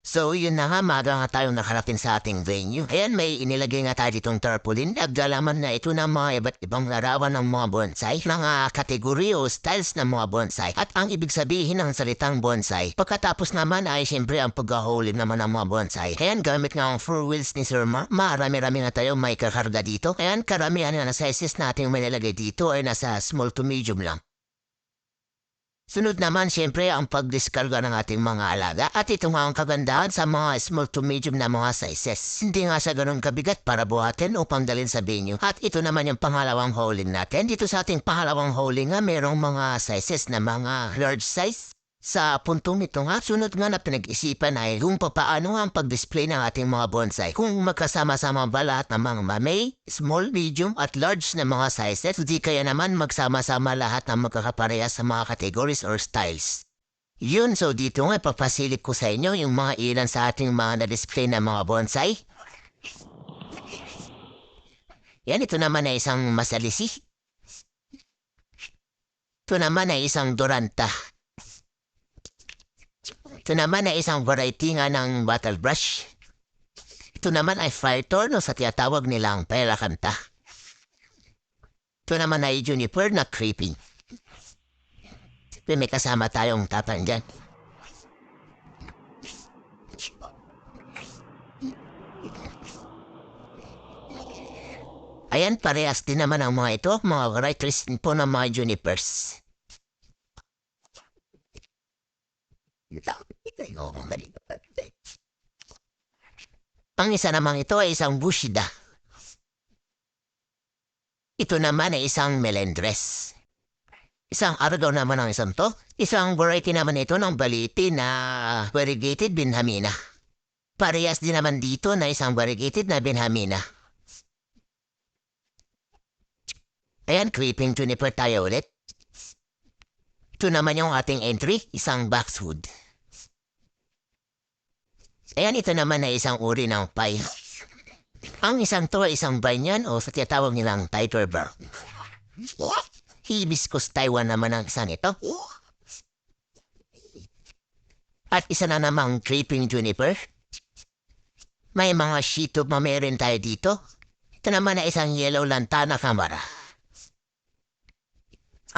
So, yun na nga, maga nga tayong nakarating sa ating venue. Ayan, may inilagay nga tayo ditong tarpaulin. Naglalaman na ito ng mga iba't ibang larawan ng mga bonsai, mga kategori o styles ng mga bonsai. At ang ibig sabihin ng salitang bonsai, pagkatapos naman ay siyempre ang paghahulim naman ng mga bonsai. Ayan, gamit nga ang four wheels ni Sir Ma, marami-rami nga tayo may kakarga dito. Ayan, karamihan na sizes natin may nilagay dito ay nasa small to medium lang. Sunod naman siyempre ang pagdiskarga ng ating mga alaga at ito nga ang kagandahan sa mga small to medium na mga sizes. Hindi nga siya ganun kabigat para buhatin upang dalhin sa venue. At ito naman yung pangalawang hauling natin. Dito sa ating pangalawang hauling nga merong mga sizes na mga large size. Sa puntong ito nga, sunod nga na pinag-isipan ay kung paano ang pag-display ng ating mga bonsai. Kung magkasama-sama ba lahat ng mga mamay, small, medium at large na mga sizes, di kaya naman magsama-sama lahat ng magkakaparehas sa mga categories or styles. Yun, so dito nga ipapasilip ko sa inyo yung mga ilan sa ating mga na-display na mga bonsai. Yan, ito naman ay isang masalisi. Ito naman ay isang duranta. Ito naman ay isang variety nga ng battle brush. Ito naman ay fire torno sa tiyatawag nilang pera kanta. Ito naman ay juniper na creepy. May kasama tayong tatang dyan. Ayan, parehas din naman ang mga ito, mga varieties po ng mga junipers. Ang isa namang ito ay isang bushida. Ito naman ay isang melendres. Isang argo naman ang isang to. Isang variety naman ito ng baliti na variegated binhamina. Parehas din naman dito na isang variegated na binhamina. Ayan, creeping juniper tayo ulit. Ito naman yung ating entry, isang boxwood. Ayan, ito naman ay isang uri ng pie. Ang isang to ay isang banyan o sa tiyatawag nilang tiger bark. Hibiscus Taiwan naman ang isang ito. At isa na namang creeping juniper. May mga sheet of mamay rin tayo dito. Ito naman ay isang yellow lantana kamara.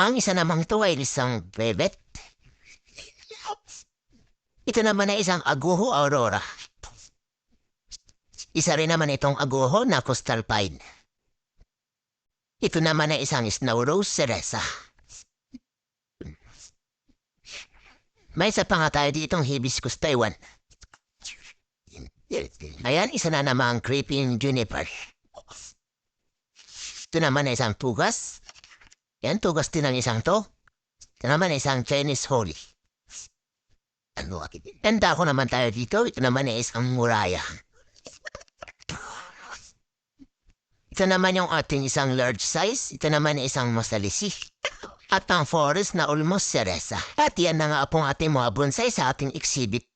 Ang isa namang to ay isang bebet. Ito naman ay isang aguho aurora. Isa rin naman itong aguho na coastal pine. Ito naman ay isang snow rose cereza. May isa pa nga tayo ditong hibiscus Taiwan. Ayan, isa na naman creeping juniper. Ito naman ay isang tugas. Yan, tugas din ang isang to. Ito naman isang Chinese holy. Ano, Tanda ko naman tayo dito. Ito naman ay isang muraya. Ito naman yung ating isang large size. Ito naman ay isang masalisi. At ang forest na almost seresa. At yan na nga pong ating mga bonsai sa ating exhibit